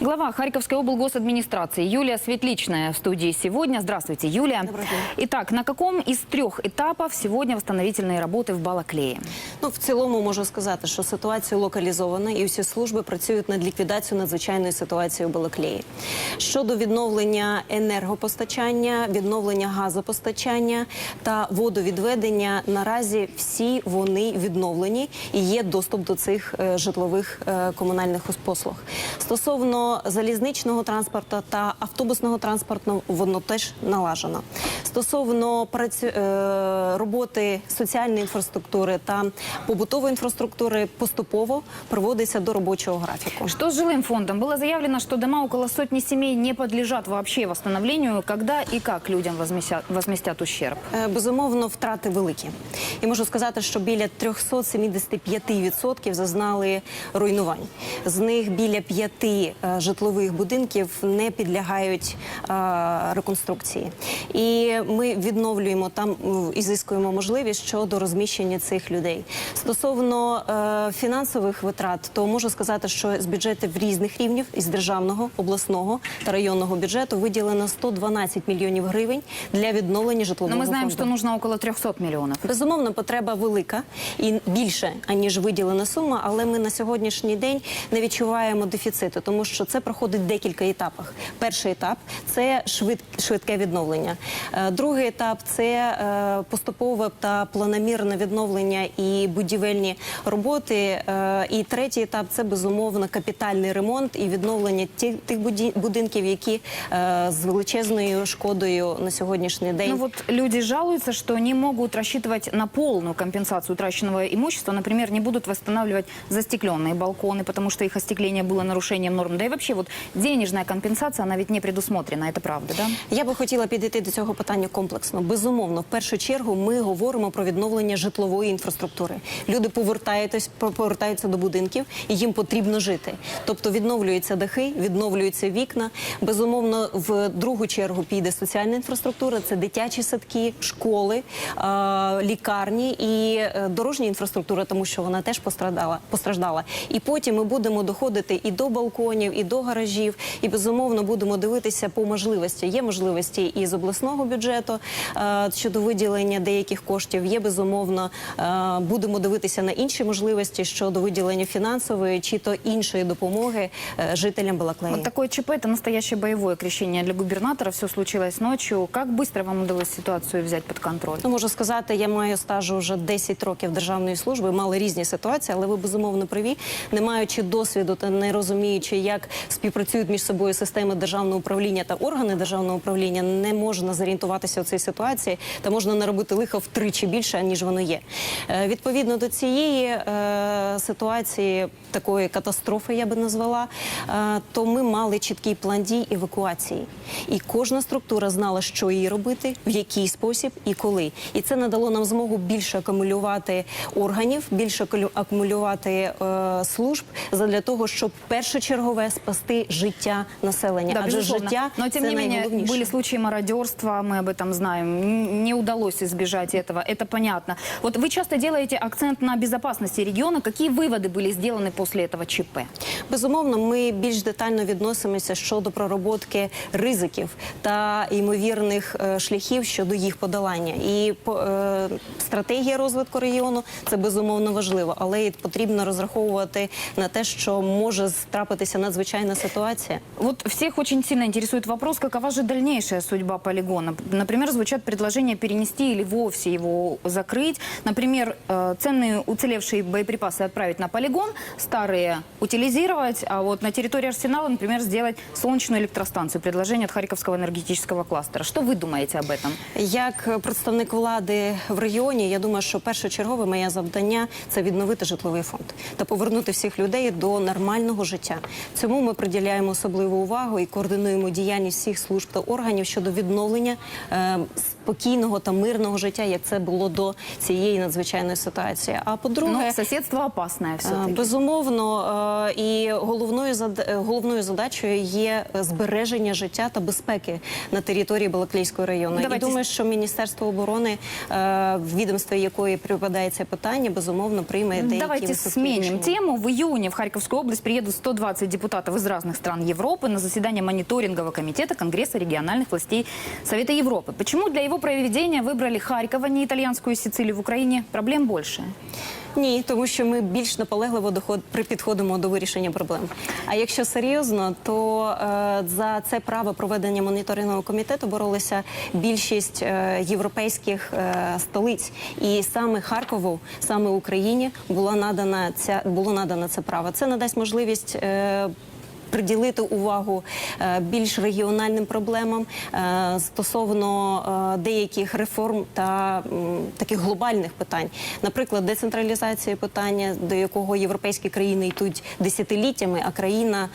Глава Харьковской облгосадминистрации Юлия Светличная в студии сегодня. Здравствуйте, Юлия. Добрый день. Итак, на каком из трех этапов сегодня восстановительные работы в Балаклее? Ну, в цілому можу сказати, що ситуація локалізована і всі служби працюють над ліквідацією надзвичайної ситуації у Балаклеї. Щодо відновлення енергопостачання, відновлення газопостачання та водовідведення, наразі всі вони відновлені і є доступ до цих е, житлових е, комунальних послуг. Стосовно залізничного транспорту та автобусного транспорту, воно теж налажено. Стосовно працю... е, роботи соціальної інфраструктури та побутової інфраструктури поступово приводиться до робочого графіку. Что с жилым фондом? Было заявлено, что дома около сотни семей не подлежат вообще восстановлению. Когда и как людям возместят, возместят ущерб? Е, Безумовно, втрати великі. І можу сказати, що біля 375% зазнали руйнувань. З них біля п'яти е, житлових будинків не підлягають реконструкції. І ми відновлюємо там і зискуємо можливість щодо розміщення цих людей. Стосовно е, фінансових витрат, то можу сказати, що з бюджетів різних рівнів із державного, обласного та районного бюджету виділено 112 мільйонів гривень для відновлення Но житлового мы знаем, фонду. что нужно около 300 миллионов. Безумовно, потреба велика і більше аніж виділена сума, але ми на сьогоднішній день не відчуваємо дефіциту, тому що це проходить в декілька етапах. Перший етап це швид, швидке відновлення. Е, Другий етап це е, поступове та планомірне відновлення і будівельні роботи. Е, І третій етап це безумовно капітальний ремонт і відновлення ті- тих буді- будинків, які е, з величезною шкодою на сьогоднішній день. Ну вот люди жалуются, что не могут рассчитывать на полную компенсацию утраченного имущества. Например, не будут восстанавливать застекленные балконы, потому что их остекление было нарушением норм. Да и вообще вот денежная компенсация, она ведь не предусмотрена, это правда, да? Я би хотіла підійти до цього питання комплексно. Безумовно, в першу чергу ми говоримо про відновлення житлової інфраструктури. Люди повертаються, повертаються до будинків, і їм потрібно жити. Тобто відновлюються дахи, відновлюються вікна. Безумовно, в другу чергу піде соціальна інфраструктура, це дитячі садки, школи, лікарні і е, дорожня інфраструктура, тому що вона теж пострадала. постраждала. І потім ми будемо доходити і до балконів, і до гаражів, і безумовно будемо дивитися по можливості. Є можливості і з обласного бюджету е, щодо виділення деяких коштів. Є безумовно, е, будемо дивитися на інші можливості щодо виділення фінансової чи то іншої допомоги е, жителям Балаклеї. Вот такое ЧП – это настоящее боевое крещение для губернатора. Все случилось ночью. Как быстро вам удалось ситуацию взять под контроль? Ну, можу сказати, я маю стажу вже 10 років державної служби, мали різні ситуації, але ви безумовно праві, не маючи досвіду та не розуміючи, як співпрацюють між собою системи державного управління та органи державного управління, не можна зорієнтуватися в цій ситуації та можна наробити лиха втричі більше, ніж воно є. Е, відповідно до цієї е, ситуації, такої катастрофи, я би назвала, е, то ми мали чіткий план дій евакуації. І кожна структура знала, що їй робити, в який спосіб і коли. І це надало нам змогу більше акумулювати органів, більше акулю- акумулювати е, служб задля того, щоб першочергове спасти життя населення. Да, Адже безусловно. життя Но тем це не менее найголовніше. были случаи мародерства, мы об этом знаем. Н- Не удалось избежать этого, это понятно. Вот вы часто делаете акцент на безопасности региона. Какие выводы были сделаны после этого ЧП? Безумовно, ми більш детально відносимося щодо пророботки ризиків та ймовірних е, шляхів щодо їх подолання. І по- е, стратегія розвитку регіону це безумовно важливо, але і потрібно розраховувати на те, що може трапитися надзвичайна ситуація. Вот всех очень сильно интересует вопрос, какова же дальнейшая судьба полигона. Например, звучат предложения перенести или вовсе его закрыть. Например, э, ценные уцелевшие боеприпасы отправить на полигон, старые утилизировать, а вот на территории арсенала, например, сделать солнечную электростанцию. Предложение от Харьковского энергетического кластера. Что вы думаете об этом? Як представник влади в регіоні, я думаю, що першочергове моє завдання це відновити житловий фонд та повернути всіх людей до нормального життя. Цьому ми приділяємо особливу увагу і координуємо діяльність всіх служб та органів щодо відновлення е, спокійного та мирного життя, як це було до цієї надзвичайної ситуації. А по-друге, Ну, соседство опасное Е, все-таки. Безумовно, Безумовно, е, і головною зад- е, головною задачею є збереження життя та безпеки на території Балаклійського району. Давайте І думаю, що Міністерство оборони, е, в відомстві якої припадає це питання, безумовно прийме деякі Давайте високі сменим рішення. тему. В июне в Харьковскую область приедут 120 депутатов из разных стран Европы на заседание мониторингового комитета Конгресса региональных властей Совета Европы. Почему для его проведения выбрали Харьков, а не итальянскую Сицилию в Украине? Проблем больше. Ні, тому що ми більш наполегливо доход підходимо до вирішення проблем. А якщо серйозно, то е, за це право проведення моніторингового комітету боролися більшість е, європейських е, столиць, і саме Харкову, саме Україні була надана ця було надано це право. Це надасть можливість. Е, Приділити увагу е, більш регіональним проблемам е, стосовно е, деяких реформ та таких глобальних питань, наприклад, децентралізація питання, до якого європейські країни йдуть десятиліттями, а країна,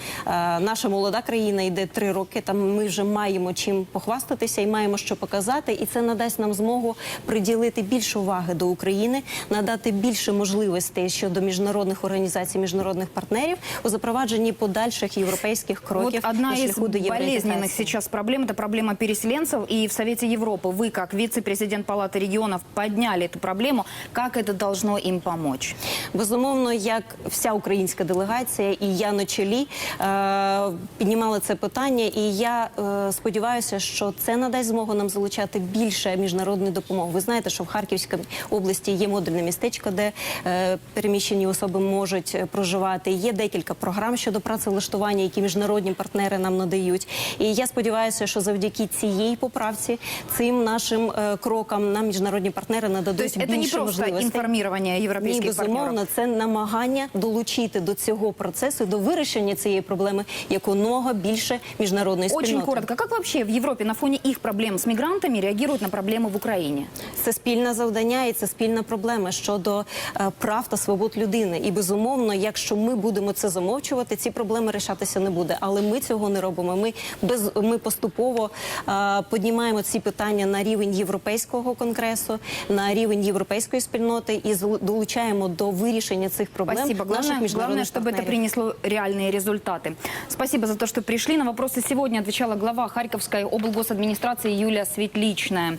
наша молода країна йде три роки. Там ми вже маємо чим похвастатися і маємо що показати, і це надасть нам змогу приділити більше уваги до України, надати більше можливостей щодо міжнародних організацій, міжнародних партнерів у запровадженні подальших європейських кроків Вот одна на из шляху до болезненных євроінтеграції. сейчас проблем – это проблема переселенцев. И в Совете Европы вы, как вице-президент Палаты регионов, подняли эту проблему. Как это должно им помочь? Безумовно, як вся українська делегація, і я на чолі е, піднімали це питання. І я е, сподіваюся, що це надасть змогу нам залучати більше міжнародної допомоги. Ви знаєте, що в Харківській області є модульне містечко, де е, переміщені особи можуть е, проживати. Є декілька програм щодо працевлаштування, які міжнародні партнери нам надають. І я сподіваюся, що завдяки цієї поправці, цим нашим е, крокам нам міжнародні партнери нададуть То есть это не більше просто можливостей. информирование Ні, безумовно, партнеров? це намагання долучити до цього процесу, до вирішення цієї проблеми якомога більше міжнародної Очень спільноти. коротко. Как вообще в Европе на фоне их проблем с мигрантами реагируют на проблемы в Украине? Це спільне завдання і це спільна проблема щодо е, прав та свобод людини. І безумовно, якщо ми будемо це замовчувати, ці проблеми рішатися не буде. Але ми цього не робимо. Ми без ми поступово е, піднімаємо ці питання на рівень європейського конгресу, на рівень європейської спільноти і зл- долучаємо до вирішення цих проблем Спасибо. наших Главное, міжнародних главное, чтобы это партнерів. принесло реальные результаты. Спасибо за то, что пришли. На вопросы сегодня отвечала глава Харьковской облгосадминистрации Юлия Светличная.